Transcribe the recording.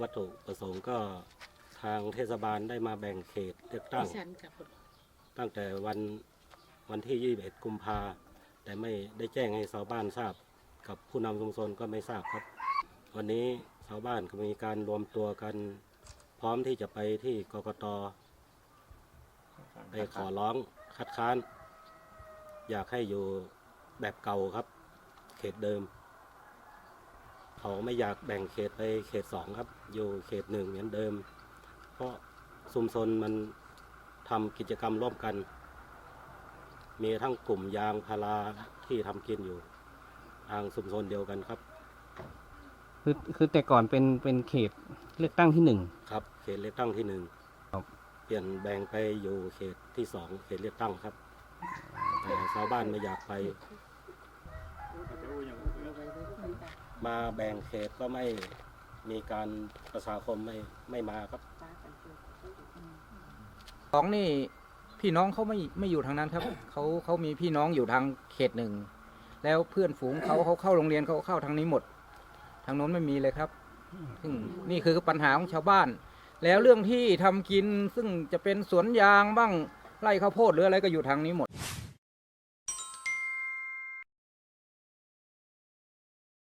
วัตถุประสงค์ก็ทางเทศบาลได้มาแบ่งเขตเลือกตั้ง ดิฉันกับตั้งแต่วันวันที่ 21 กุมภาแต่ไม่ได้แจ้งให้ชาวบ้านทราบ กับผู้นำชุมชนก็ไม่ทราบครับ วันนี้ชาวบ้านก็มีการรวมตัวกัน พร้อมที่จะไปที่กกตไปขอร้องคัดค้าน อยากให้อยู่แบบเก่าครับ เขตเดิม เขาไม่อยากแบ่งเขตไปเขตสองครับ อยู่เขตหนึ่งเหมือนเดิม เพราะชุมชนมันทำกิจกรรมร่วมกัน มีทั้งกลุ่มยางพาราที่ทำกินอยู่ ทางชุมชนเดียวกันครับ คือคือแต่ก่อนเป็นเป็นเขตเลือกตั้งที่หนึ่งครับ เขตเลือกตั้งที่หนึ่งครับเปลี่ยนแบ่งไปอยู่เขตที่สองเขตเลือกตั้งครับ แต่ชาวบ้านไม่อยากไป มาแบ่งเขตก็ไม่มีการประชาคมไม่ไม่มาครับ สองนี่พี่น้องเขาไม่ไม่อยู่ทางนั้นครับ เขาเขามีพี่น้องอยู่ทางเขตหนึ่ง แล้วเพื่อนฝูงเขาเขาเข้าโรงเรียนเขาเข้าทางนี้หมด ทางโน้นไม่มีเลยครับ ซึ่งนี่คือปัญหาของชาวบ้าน แล้วเรื่องที่ทำกินซึ่งจะเป็นสวนยางบ้างไร่ข้าวโพดหรืออะไรก็อยู่ทางนี้หมด